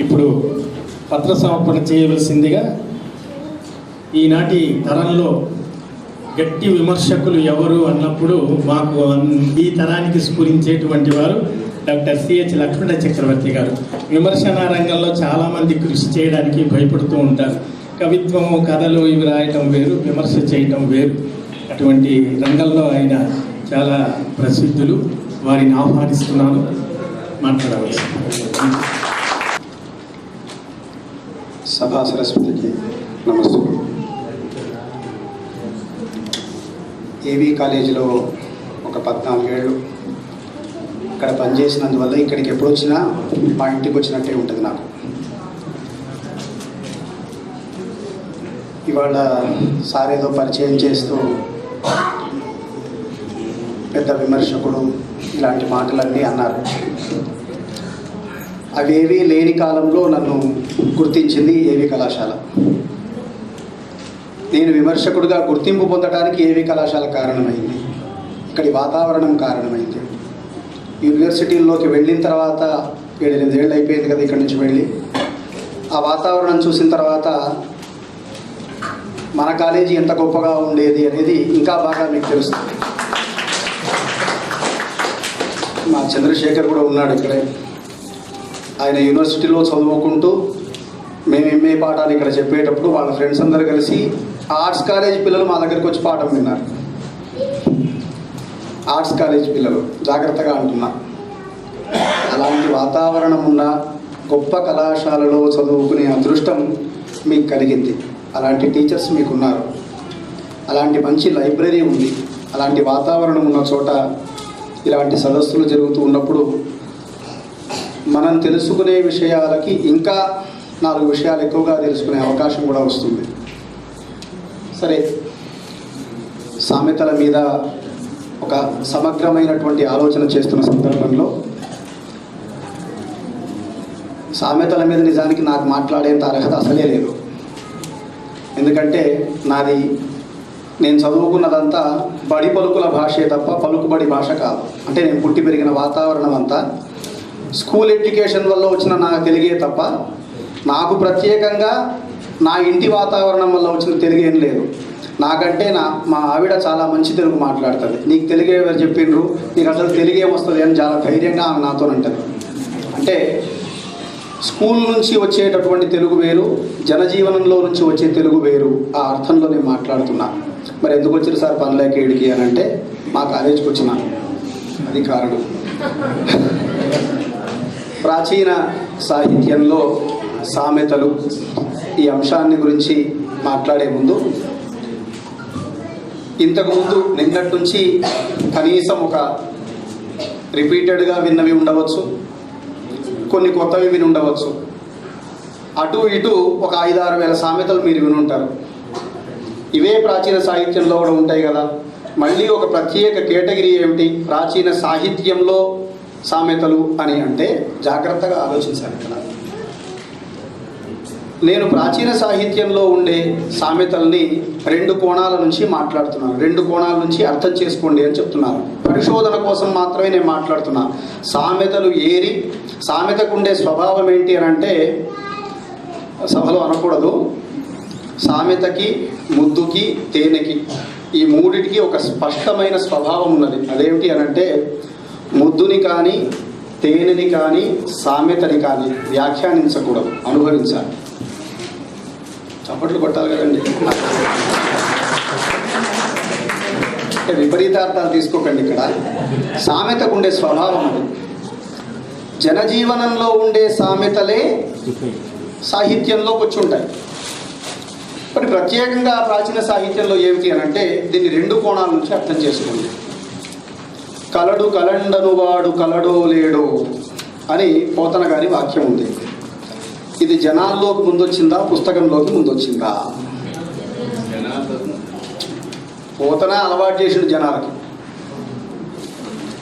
ఇప్పుడు పత్ర సమర్పణ చేయవలసిందిగా ఈనాటి తరంలో గట్టి విమర్శకులు ఎవరు అన్నప్పుడు మాకు ఈ తరానికి స్ఫురించేటువంటి వారు డాక్టర్ సిహెచ్ లక్ష్మణ చక్రవర్తి గారు. విమర్శన రంగంలో చాలామంది కృషి చేయడానికి భయపడుతూ ఉంటారు. కవిత్వము కథలు ఇవి రాయటం వేరు విమర్శ చేయటం వేరు. అటువంటి రంగంలో ఆయన చాలా ప్రసిద్ధులు. వారిని ఆహ్వానిస్తున్నాను. మాట్లాడవచ్చు సభా సరస్వతికి నమస్తే ఏవీ కాలేజీలో ఒక పద్నాలుగేళ్ళు ఇక్కడ పనిచేసినందువల్ల ఇక్కడికి ఎప్పుడు వచ్చినా మా ఇంటికి వచ్చినట్టే ఉంటుంది నాకు. ఇవాళ సారేదో పరిచయం చేస్తూ పెద్ద విమర్శకుడు ఇలాంటి మాటలన్నీ అన్నారు. అవేవీ లేని కాలంలో నన్ను గుర్తించింది ఏవి కళాశాల. నేను విమర్శకుడిగా గుర్తింపు పొందడానికి ఏవి కళాశాల కారణమైంది. ఇక్కడి వాతావరణం కారణమైంది. యూనివర్సిటీల్లోకి వెళ్ళిన తర్వాత ఏడెనిమిదేళ్ళు అయిపోయింది కదా ఇక్కడి నుంచి వెళ్ళి. ఆ వాతావరణం చూసిన తర్వాత మన కాలేజీ ఎంత గొప్పగా ఉండేది అనేది ఇంకా బాగా మీకు తెలుస్తుంది. మా చంద్రశేఖర్ కూడా ఉన్నాడు ఇక్కడే. ఆయన యూనివర్సిటీలో చదువుకుంటూ మేము ఎంఏ పాఠాలు ఇక్కడ చెప్పేటప్పుడు వాళ్ళ ఫ్రెండ్స్ అందరూ కలిసి ఆర్ట్స్ కాలేజ్ పిల్లలు మా దగ్గరికి వచ్చి పాఠం విన్నారు. ఆర్ట్స్ కాలేజ్ పిల్లలు జాగ్రత్తగా అంటున్నా. అలాంటి వాతావరణం ఉన్న గొప్ప కళాశాలలో చదువుకునే అదృష్టం మీకు కలిగింది. అలాంటి టీచర్స్ మీకున్నారు. అలాంటి మంచి లైబ్రరీ ఉంది. అలాంటి వాతావరణం ఉన్న చోట ఇలాంటి సదస్సులు జరుగుతూ ఉన్నప్పుడు మనం తెలుసుకునే విషయాలకి ఇంకా నాలుగు విషయాలు ఎక్కువగా తెలుసుకునే అవకాశం కూడా వస్తుంది. సరే సామెతల మీద ఒక సమగ్రమైనటువంటి ఆలోచన చేస్తున్న సందర్భంలో సామెతల మీద నిజానికి నాకు మాట్లాడేంత అర్హత అసలే లేదు. ఎందుకంటే నాది నేను చదువుకున్నదంతా బడి పలుకుల భాషే తప్ప పలుకుబడి భాష కాదు. అంటే నేను పుట్టి పెరిగిన వాతావరణం అంతా స్కూల్ ఎడ్యుకేషన్ వల్ల వచ్చిన నాకు తెలుగే తప్ప నాకు ప్రత్యేకంగా నా ఇంటి వాతావరణం వల్ల వచ్చిన తెలుగేం లేదు. నాకంటే నా మా ఆవిడ చాలా మంచి తెలుగు మాట్లాడుతుంది. నీకు తెలుగే ఎవరు చెప్పిండ్రు? నీకు అసలు తెలుగు అని చాలా ధైర్యంగా ఆమె నాతో అంటది. అంటే స్కూల్ నుంచి వచ్చేటటువంటి తెలుగు వేరు జనజీవనంలో నుంచి వచ్చే తెలుగు వేరు ఆ అర్థంలో నేను మాట్లాడుతున్నా. మరి ఎందుకు వచ్చారు సార్ పనులేక ఏడికి అని అంటే మా కాలేజీకి వచ్చిన అది కారణం ప్రాచీన సాహిత్యంలో సామెతలు ఈ అంశాన్ని గురించి మాట్లాడే ముందు ఇంతకుముందు నిన్నటి నుంచి కనీసం ఒక రిపీటెడ్గా విన్నవి ఉండవచ్చు కొన్ని కొత్తవి విని ఉండవచ్చు. అటు ఇటు ఒక ఐదు ఆరు వేల సామెతలు మీరు విని ఉంటారు. ఇవే ప్రాచీన సాహిత్యంలో కూడా ఉంటాయి కదా. మళ్ళీ ఒక ప్రత్యేక కేటగిరీ ఏమిటి? ప్రాచీన సాహిత్యంలో సామెతలు అని అంటే జాగ్రత్తగా ఆలోచించాలి ఇక్కడ నేను ప్రాచీన సాహిత్యంలో ఉండే సామెతల్ని రెండు కోణాల నుంచి మాట్లాడుతున్నాను. రెండు కోణాల నుంచి అర్థం చేసుకోండి అని చెప్తున్నాను. పరిశోధన కోసం మాత్రమే నేను మాట్లాడుతున్నా. సామెతలు ఏరి సామెతకుండే స్వభావం ఏంటి అని అంటే సభలో అనకూడదు. సామెతకి ముద్దుకి తేనెకి ఈ మూడిటికి ఒక స్పష్టమైన స్వభావం ఉన్నది. అదేమిటి అని అంటే ముద్దుని కానీ తేనెని కానీ సామెతని కానీ వ్యాఖ్యానించకూడదు అనుభవించాలి. చప్పట్లు కొట్టాలి కదండి. విపరీతార్థాలు తీసుకోకండి ఇక్కడ. సామెతకు ఉండే స్వభావం అది. జనజీవనంలో ఉండే సామెతలే సాహిత్యంలోకి వచ్చి ఉంటాయి. మరి ప్రత్యేకంగా ప్రాచీన సాహిత్యంలో ఏమిటి అని అంటే దీన్ని రెండు కోణాల నుంచి అర్థం చేసుకోండి. కలడు కలండను వాడు కలడో లేడో అని పోతన గారి వాక్యం ఉంది. ఇది జనాల్లోకి ముందొచ్చిందా? పుస్తకంలోకి ముందొచ్చిందా? పోతన అలవాటు చేసిన జనాలకి.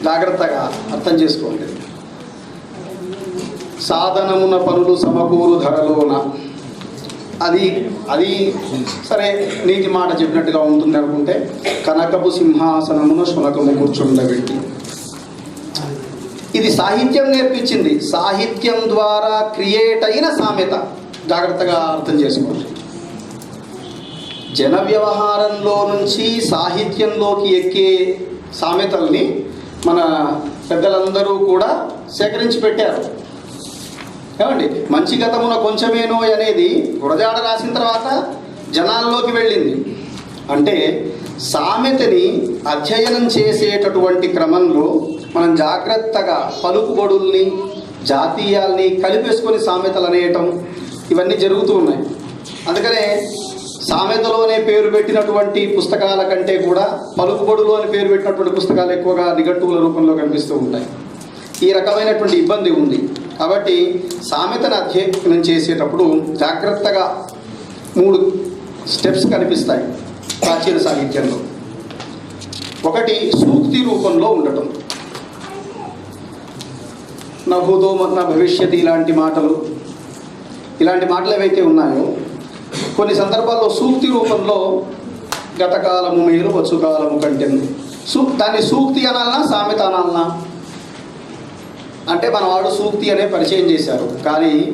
జాగ్రత్తగా అర్థం చేసుకోండి. సాధనమున పనులు సమకూరు ధరలోన అది అది సరే నీటి మాట చెప్పినట్టుగా ఉంటుంది అనుకుంటే కనకపు సింహాసనమున శునకము కూర్చుండబెట్టి ఇది సాహిత్యం నేర్పించింది. సాహిత్యం ద్వారా క్రియేట్ అయిన సామెత. జాగ్రత్తగా అర్థం చేసుకోండి. జన వ్యవహారంలో నుంచి సాహిత్యంలోకి ఎక్కే సామెతల్ని మన పెద్దలందరూ కూడా సేకరించి పెట్టారు. ఏమండి? మంచి గతమున కొంచెమేనో అనేది గురజాడ రాసిన తర్వాత జనాల్లోకి వెళ్ళింది. అంటే సామెతని అధ్యయనం చేసేటటువంటి క్రమంలో మనం జాగ్రత్తగా పలుకుబడుల్ని జాతీయాల్ని కలిపేసుకొని సామెతలు అనేయటం ఇవన్నీ జరుగుతూ ఉన్నాయి. అందుకనే సామెతలోనే పేరు పెట్టినటువంటి పుస్తకాల కంటే కూడా పలుకుబడులు అని పేరు పెట్టినటువంటి పుస్తకాలు ఎక్కువగా నిఘంటువుల రూపంలో కనిపిస్తూ ఉంటాయి. ఈ రకమైనటువంటి ఇబ్బంది ఉంది. కాబట్టి సామెతను అధ్యయనం చేసేటప్పుడు జాగ్రత్తగా మూడు స్టెప్స్ కనిపిస్తాయి ప్రాచీన సాహిత్యంలో. ఒకటి సూక్తి రూపంలో ఉండటం. నా భూతో నా భవిష్యత్ ఇలాంటి మాటలు. ఇలాంటి మాటలు ఏవైతే ఉన్నాయో కొన్ని సందర్భాల్లో సూక్తి రూపంలో గతకాలము మేలు వచ్చుకాలము కంటే సూ దాన్ని సూక్తి అనాలనా సామెత అనాలనా? అంటే మన వాడు సూక్తి అనే పరిచయం చేశారు. కానీ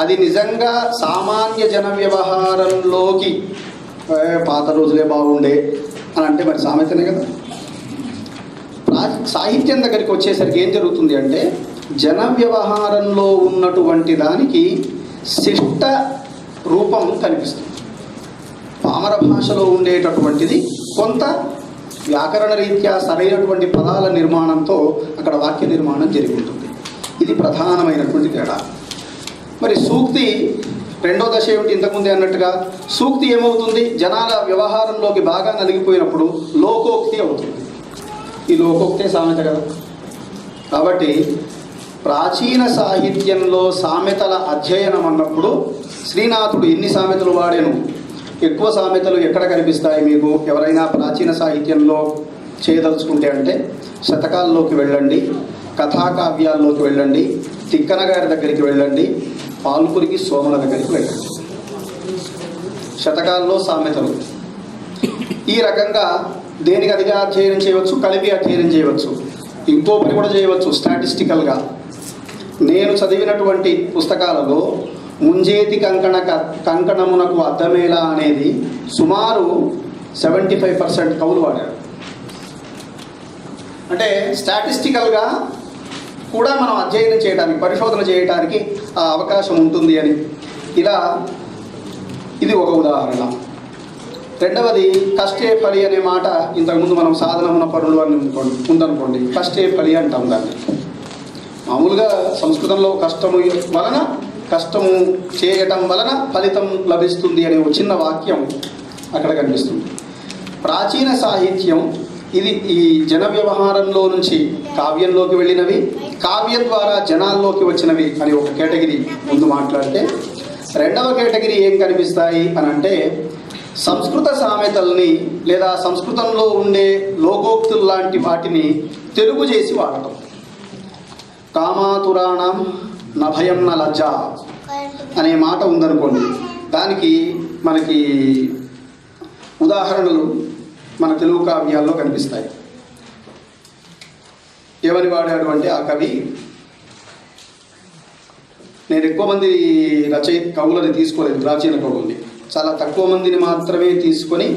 అది నిజంగా సామాన్య జన వ్యవహారంలోకి పాత రోజులే బాగుండే అని అంటే మరి సామెతనే కదా? ప్రా- సాహిత్యం దగ్గరికి వచ్చేసరికి ఏం జరుగుతుంది అంటే జన వ్యవహారంలో ఉన్నటువంటి దానికి శిష్ట రూపం కనిపిస్తుంది. పామర భాషలో ఉండేటటువంటిది కొంత వ్యాకరణ రీత్యా సరైనటువంటి పదాల నిర్మాణంతో అక్కడ వాక్య నిర్మాణం జరిగి ఉంటుంది. ఇది ప్రధానమైనటువంటి తేడా. మరి సూక్తి రెండో దశ ఏమిటి ఇంతకుముందే అన్నట్టుగా సూక్తి ఏమవుతుంది? జనాల వ్యవహారంలోకి బాగా నలిగిపోయినప్పుడు లోకోక్తి అవుతుంది. ఈ లోకోక్తే సామెత కదా. కాబట్టి ప్రాచీన సాహిత్యంలో సామెతల అధ్యయనం అన్నప్పుడు శ్రీనాథుడు ఎన్ని సామెతలు వాడాను? ఎక్కువ సామెతలు ఎక్కడ కనిపిస్తాయి మీకు? ఎవరైనా ప్రాచీన సాహిత్యంలో చేయదలుచుకుంటే అంటే శతకాల్లోకి వెళ్ళండి. కథాకావ్యాల్లోకి వెళ్ళండి తిక్కన గారి దగ్గరికి వెళ్ళండి పాల్కురికి సోమల దగ్గరికి వెళ్ళండి. శతకాల్లో సామెతలు. ఈ రకంగా దేనికి అదిగా అధ్యయనం చేయవచ్చు? కలిపి అధ్యయనం చేయవచ్చు. ఇంకో పని కూడా చేయవచ్చు స్టాటిస్టికల్గా. నేను చదివినటువంటి పుస్తకాలలో ముంజేతి కంకణ క- కంకణమునకు అర్థమేలా అనేది సుమారు సెవెంటీ ఫైవ్ పర్సెంట్ కవులు వాడారు. అంటే స్టాటిస్టికల్గా కూడా మనం అధ్యయనం చేయడానికి పరిశోధన చేయడానికి ఆ అవకాశం ఉంటుంది అని. ఇలా ఇది ఒక ఉదాహరణ. రెండవది కష్టే ఫలి అనే మాట ఇంతకుముందు మనం సాధనమున పనులు అని అనుకోండి ఉందనుకోండి కష్టే ఫలి అంటాం దాన్ని. మామూలుగా సంస్కృతంలో కష్టము వలన కష్టము చేయటం వలన ఫలితం లభిస్తుంది అనే ఒక చిన్న వాక్యం అక్కడ కనిపిస్తుంది. ప్రాచీన సాహిత్యం ఇది ఈ జన వ్యవహారంలో నుంచి కావ్యంలోకి వెళ్ళినవి కావ్యం ద్వారా జనాల్లోకి వచ్చినవి అని ఒక కేటగిరీ ముందు మాట్లాడితే రెండవ కేటగిరీ ఏం కనిపిస్తాయి అని అంటే సంస్కృత సామెతల్ని లేదా సంస్కృతంలో ఉండే లోకోక్తులు లాంటి వాటిని తెలుగు చేసి వాడటం. కామాతురాణం నభయం న లజ్జ అనే మాట ఉందనుకోండి దానికి మనకి ఉదాహరణలు మన తెలుగు కావ్యాల్లో కనిపిస్తాయి. ఏమని వాడాడు అంటే ఆ కవి? నేను ఎక్కువ మంది రచయి కవులని తీసుకోలేదు ప్రాచీన కవుల్ని. చాలా తక్కువ మందిని మాత్రమే తీసుకొని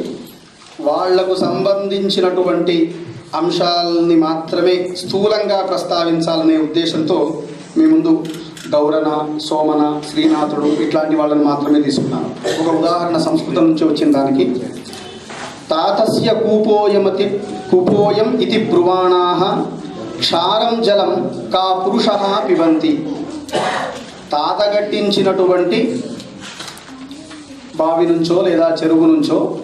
వాళ్ళకు సంబంధించినటువంటి అంశాలని మాత్రమే స్థూలంగా ప్రస్తావించాలనే ఉద్దేశంతో మీ ముందు గౌరన సోమన శ్రీనాథుడు ఇట్లాంటి వాళ్ళని మాత్రమే తీసుకున్నాను. ఒక ఉదాహరణ సంస్కృతం నుంచి వచ్చిన దానికి. తాతస్య కూపోయమతి కూపోయం ఇది బ్రువాణా. క్షారం జలం కా పురుష పిబంతి. తాతగట్టించినటువంటి బావి నుంచో లేదా చెరువు నుంచో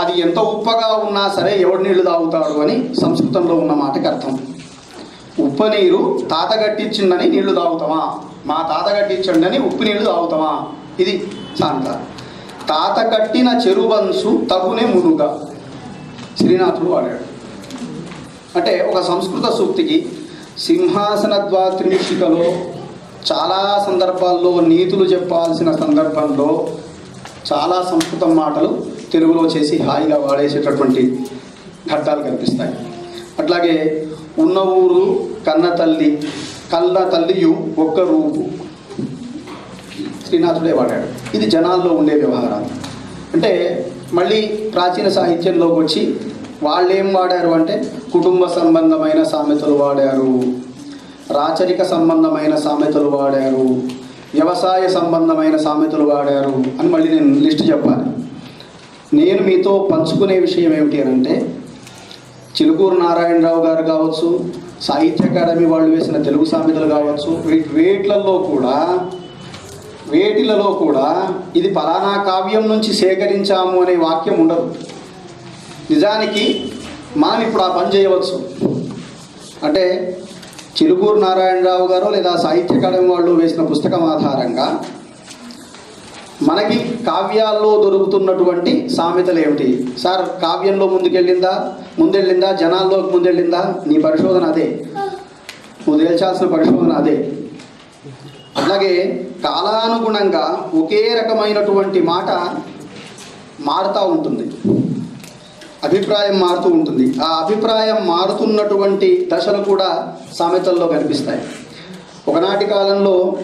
అది ఎంత ఉప్పగా ఉన్నా సరే ఎవడు నీళ్ళు తాగుతాడు అని సంస్కృతంలో ఉన్న మాటకి అర్థం. ఉప్పు నీరు తాతగట్టించిందని నీళ్ళు తాగుతామా? మా తాతగట్టించండి అని ఉప్పు నీళ్ళు తాగుతామా? ఇది సాంత తాత కట్టిన చెరువంశు తగునే మునుగా. శ్రీనాథుడు వాడాడు. అంటే ఒక సంస్కృత సూక్తికి సింహాసన ద్వాత్రిమిషికలో చాలా సందర్భాల్లో నీతులు చెప్పాల్సిన సందర్భంలో చాలా సంస్కృతం మాటలు తెలుగులో చేసి హాయిగా వాడేసేటటువంటి ఘట్టాలు కనిపిస్తాయి. అట్లాగే ఉన్న ఊరు కన్న తల్లి కన్న తల్లియు ఒక్క రూపు. శ్రీనాథుడే వాడాడు. ఇది జనాల్లో ఉండే వ్యవహారాలు అంటే మళ్ళీ ప్రాచీన సాహిత్యంలోకి వచ్చి వాళ్ళు ఏం వాడారు అంటే కుటుంబ సంబంధమైన సామెతలు వాడారు రాచరిక సంబంధమైన సామెతలు వాడారు వ్యవసాయ సంబంధమైన సామెతలు వాడారు అని మళ్ళీ నేను లిస్ట్ చెప్పాలి. నేను మీతో పంచుకునే విషయం ఏమిటి అని అంటే చిలుకూరు నారాయణరావు గారు కావచ్చు సాహిత్య అకాడమీ వాళ్ళు వేసిన తెలుగు సామెతలు కావచ్చు వీటి వేట్లలో కూడా వేటిలలో కూడా ఇది పలానా కావ్యం నుంచి సేకరించాము అనే వాక్యం ఉండదు. నిజానికి మనం ఇప్పుడు ఆ పని చేయవచ్చు. అంటే చిలుకూరు నారాయణరావు గారు లేదా సాహిత్య అకాడమీ వాళ్ళు వేసిన పుస్తకం ఆధారంగా మనకి కావ్యాల్లో దొరుకుతున్నటువంటి సామెతలు ఏమిటి? సార్ కావ్యంలో ముందుకెళ్ళిందా? ముందెళ్ళిందా? జనాల్లోకి ముందెళ్ళిందా? నీ పరిశోధన అదే. నువ్వు తేల్చాల్సిన పరిశోధన అదే. అలాగే కాలానుగుణంగా ఒకే రకమైనటువంటి మాట మారుతూ ఉంటుంది. అభిప్రాయం మారుతూ ఉంటుంది. ఆ అభిప్రాయం మారుతున్నటువంటి దశలు కూడా సామెతల్లో కనిపిస్తాయి. ఒకనాటి కాలంలో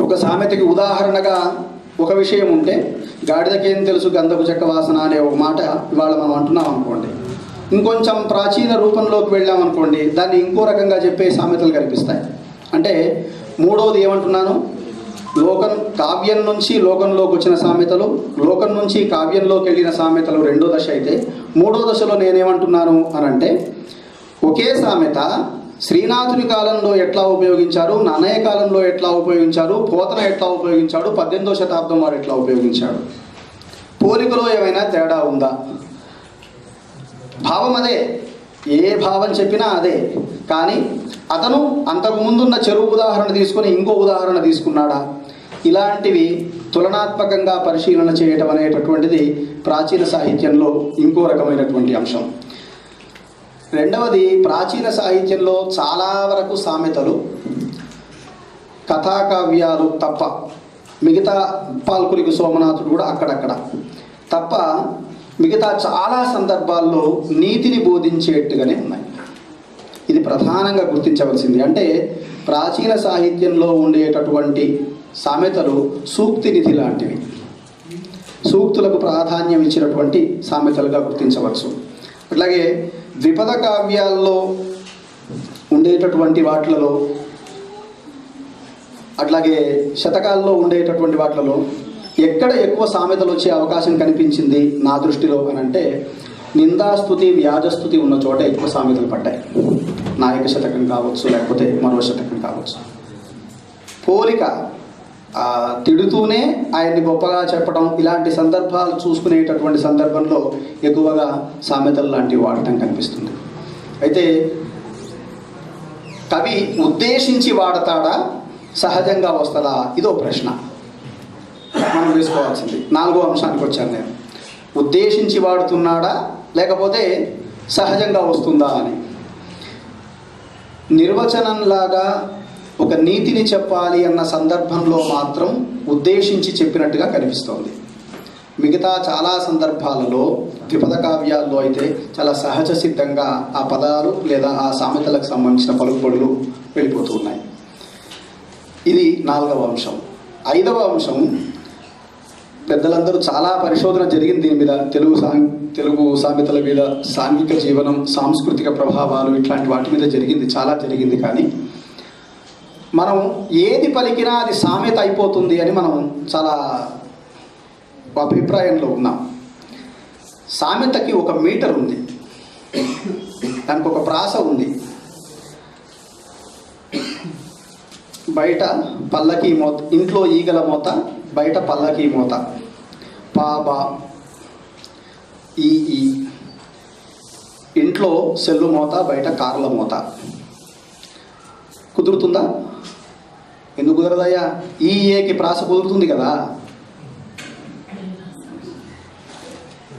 ఒక సామెతకి ఉదాహరణగా ఒక విషయం ఉంటే గాడిదకేం తెలుసు గంధపు చెక్క వాసన అనే ఒక మాట ఇవాళ మనం అంటున్నాం అనుకోండి. ఇంకొంచెం ప్రాచీన రూపంలోకి వెళ్ళామనుకోండి దాన్ని ఇంకో రకంగా చెప్పే సామెతలు కనిపిస్తాయి. అంటే మూడవది ఏమంటున్నాను? లోకం కావ్యం నుంచి లోకంలోకి వచ్చిన సామెతలు లోకం నుంచి కావ్యంలోకి వెళ్ళిన సామెతలు రెండో దశ అయితే మూడో దశలో నేనేమంటున్నాను అని అంటే ఒకే సామెత శ్రీనాథుని కాలంలో ఎట్లా ఉపయోగించారు నన్నయ్య కాలంలో ఎట్లా ఉపయోగించారు పోతన ఎట్లా ఉపయోగించాడు పద్దెనిమిదో శతాబ్దం వారు ఎట్లా ఉపయోగించాడు? పోలికలో ఏమైనా తేడా ఉందా? భావం అదే. ఏ భావం చెప్పినా అదే. కానీ అతను అంతకు ముందున్న చెరువు ఉదాహరణ తీసుకొని ఇంకో ఉదాహరణ తీసుకున్నాడా? ఇలాంటివి తులనాత్మకంగా పరిశీలన చేయటం అనేటటువంటిది ప్రాచీన సాహిత్యంలో ఇంకో రకమైనటువంటి అంశం. రెండవది ప్రాచీన సాహిత్యంలో చాలా వరకు సామెతలు కథాకావ్యాలు తప్ప మిగతా పాల్కులికి సోమనాథుడు కూడా అక్కడక్కడ. తప్ప మిగతా చాలా సందర్భాల్లో నీతిని బోధించేట్టుగానే ఉన్నాయి. ఇది ప్రధానంగా గుర్తించవలసింది. అంటే ప్రాచీన సాహిత్యంలో ఉండేటటువంటి సామెతలు సూక్తి నిధి లాంటివి. సూక్తులకు ప్రాధాన్యం ఇచ్చినటువంటి సామెతలుగా గుర్తించవచ్చు. అట్లాగే ద్విపద కావ్యాల్లో ఉండేటటువంటి వాటిలలో అట్లాగే శతకాల్లో ఉండేటటువంటి వాటిలలో ఎక్కడ ఎక్కువ సామెతలు వచ్చే అవకాశం కనిపించింది నా దృష్టిలో అని అంటే నిందాస్తుతి వ్యాజస్తుతి ఉన్న చోట ఎక్కువ సామెతలు పడ్డాయి. నాయక శతకం కావచ్చు లేకపోతే మరో శతకం కావచ్చు. పోలిక తిడుతూనే ఆయన్ని గొప్పగా చెప్పడం ఇలాంటి సందర్భాలు చూసుకునేటటువంటి సందర్భంలో ఎక్కువగా సామెతలు లాంటివి వాడటం కనిపిస్తుంది. అయితే కవి ఉద్దేశించి వాడతాడా? సహజంగా వస్తుందా? ఇదో ప్రశ్న. మనం వేసుకోవాల్సింది. నాలుగో అంశానికి వచ్చాను నేను. ఉద్దేశించి వాడుతున్నాడా? లేకపోతే సహజంగా వస్తుందా అని. నిర్వచనంలాగా ఒక నీతిని చెప్పాలి అన్న సందర్భంలో మాత్రం ఉద్దేశించి చెప్పినట్టుగా కనిపిస్తోంది. మిగతా చాలా సందర్భాలలో ద్విపద కావ్యాల్లో అయితే చాలా సహజ సిద్ధంగా ఆ పదాలు లేదా ఆ సామెతలకు సంబంధించిన పలుకుబడులు వెళ్ళిపోతూ ఉన్నాయి. ఇది నాలుగవ అంశం. ఐదవ అంశం పెద్దలందరూ చాలా పరిశోధన జరిగింది దీని మీద. తెలుగు సాం తెలుగు సామెతల మీద సాంఘిక జీవనం సాంస్కృతిక ప్రభావాలు ఇట్లాంటి వాటి మీద జరిగింది చాలా జరిగింది కానీ మనం ఏది పలికినా అది సామెత అయిపోతుంది అని మనం చాలా అభిప్రాయంలో ఉన్నాం. సామెతకి ఒక మీటర్ ఉంది. దానికి ఒక ప్రాస ఉంది. బయట పల్లకి మోత ఇంట్లో ఈగల మోత బయట పల్లకి మోత. పాబా ఈ ఈ. ఇంట్లో సెల్లు మోత బయట కార్ల మోత. కుదురుతుందా? ఎందుకు కుదరదయ్యా? ఈ ఏకి ప్రాస కుదురుతుంది కదా.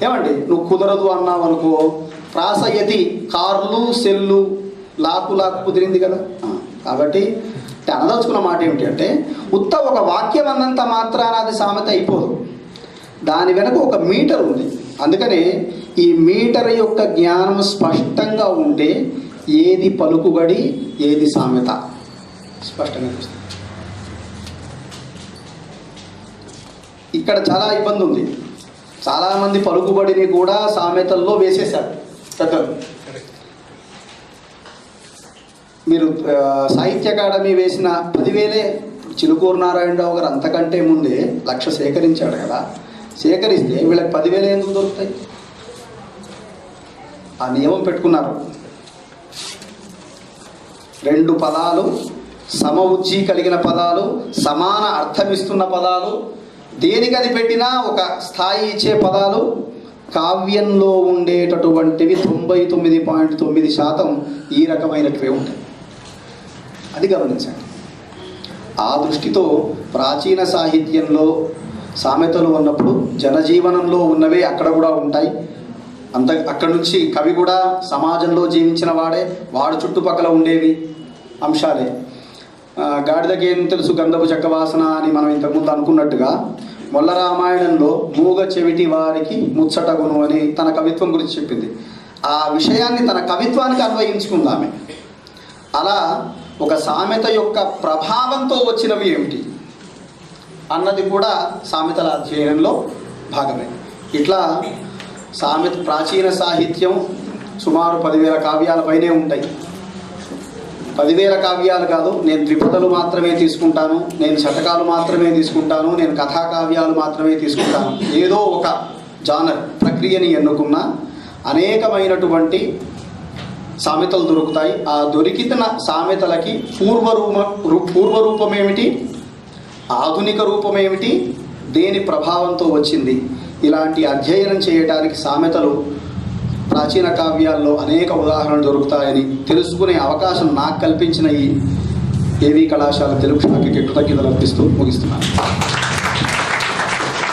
ఏమండి? నువ్వు కుదరదు అన్నావు అనుకో ప్రాస యతి కార్లు సెల్లు లాకు లాకు కుదిరింది కదా. కాబట్టి అనదలుచుకున్న మాట ఏమిటి అంటే ఉత్త ఒక వాక్యం అన్నంత మాత్రాన అది సామెత అయిపోదు. దాని వెనక ఒక మీటర్ ఉంది. అందుకనే ఈ మీటర్ యొక్క జ్ఞానం స్పష్టంగా ఉంటే ఏది పలుకుబడి ఏది సామెత? స్పష్టంగా చూస్తాం ఇక్కడ చాలా ఇబ్బంది ఉంది. చాలామంది పలుకుబడిని కూడా సామెతల్లో వేసేశారు. పెద్దలు. మీరు సాహిత్య అకాడమీ వేసిన పదివేలే చిలుకూరు నారాయణరావు గారు అంతకంటే ముందే లక్ష సేకరించాడు కదా. సేకరిస్తే వీళ్ళకి పదివేలు ఎందుకు దొరుకుతాయి? ఆ నియమం పెట్టుకున్నారు. రెండు పదాలు సమ ఉజ్జీ కలిగిన పదాలు సమాన అర్థమిస్తున్న పదాలు దేనికి అది పెట్టినా ఒక స్థాయి ఇచ్చే పదాలు కావ్యంలో ఉండేటటువంటివి తొంభై తొమ్మిది పాయింట్ తొమ్మిది శాతం ఈ రకమైనటువే ఉంటాయి. అది గమనించండి. ఆ దృష్టితో ప్రాచీన సాహిత్యంలో సామెతలు ఉన్నప్పుడు జనజీవనంలో ఉన్నవే అక్కడ కూడా ఉంటాయి. అంత అక్కడి నుంచి కవి కూడా సమాజంలో జీవించిన వాడే వాడు చుట్టుపక్కల ఉండేవి అంశాలే. గాడిదకేం తెలుసు? గంధపు చెక్క వాసన అని మనం ఇంతకుముందు అనుకున్నట్టుగా మొల్ల రామాయణంలో మూగ చెవిటి వారికి ముచ్చటగును అని తన కవిత్వం గురించి చెప్పింది. ఆ విషయాన్ని తన కవిత్వానికి అన్వయించుకుంది ఆమె. అలా ఒక సామెత యొక్క ప్రభావంతో వచ్చినవి ఏమిటి? అన్నది కూడా సామెతల అధ్యయనంలో భాగమే. ఇట్లా సామెత ప్రాచీన సాహిత్యం సుమారు పదివేల కావ్యాలపైనే ఉంటాయి. పదివేల కావ్యాలు కాదు నేను ద్విపదలు మాత్రమే తీసుకుంటాను నేను శతకాలు మాత్రమే తీసుకుంటాను నేను కథా కావ్యాలు మాత్రమే తీసుకుంటాను. ఏదో ఒక జానర్ ప్రక్రియని ఎన్నుకున్న అనేకమైనటువంటి సామెతలు దొరుకుతాయి. ఆ దొరికిన సామెతలకి పూర్వరూప రు- పూర్వరూపం ఏమిటి ఆధునిక రూపం ఏమిటి దేని ప్రభావంతో వచ్చింది? ఇలాంటి అధ్యయనం చేయడానికి సామెతలు ప్రాచీన కావ్యాల్లో అనేక ఉదాహరణలు దొరుకుతాయని తెలుసుకునే అవకాశం నాకు కల్పించిన ఈ ఏవీ కళాశాల తెలుగు శాఖకి కృతజ్ఞతలు అర్పిస్తూ ముగిస్తున్నాను.